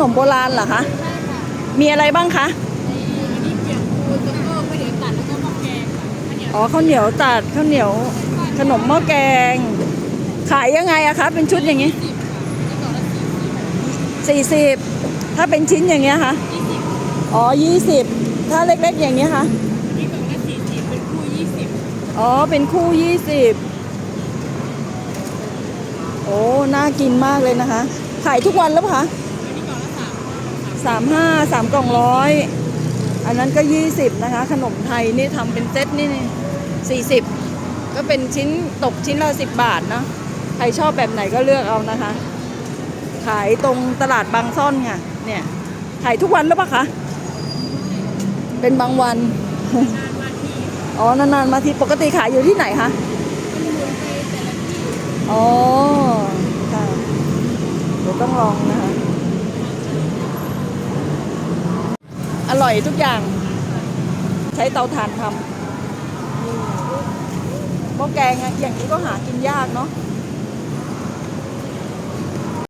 นมโบราณเหรอคะ มีอะไรบ้างคะอ๋อข้าวเหนียวตัดข้าวเหนียวขนมหม้อแกง ขายยังไงอะคะ เป็นชุดอย่างนี้สี่สิบถ้าเป็นชิ้นอย่างเงี้ยคะอ๋อยี่สิบถ้าเล็กๆอย่างเงี้ยคะเป็นคู่ยี่สิบอ๋อ เป็นคู่ยี่สิบโอ้ น่ากินมากเลยนะคะ ขายทุกวันแล้วคะอันนี้กล่องละ สามห้าสามกล่องร้อยอันนั้นก็ยี่สิบนะคะ ขนมไทยนี่ทำเป็นเซตนี่นี่สี่สิบก็เป็นชิ้นตกชิ้นละสิบบาทเนาะใครชอบแบบไหนก็เลือกเอานะคะ ขายตรงตลาดบางซ่อนไงเนี่ยขายทุกวันแล้วปะคะเป็นบางวันนานมาทีอ๋อนานๆมาทีปกติขายอยู่ที่ไหนคะมันหมุนไปแต่ละที่อ๋อค่ะเดี๋ยวต้องลองนะคะ อ ร่อยทุกอย่าง ใช้เตาถ่านทำหม้อแกงอะอย่างนี้ก็หากินยากเนาะ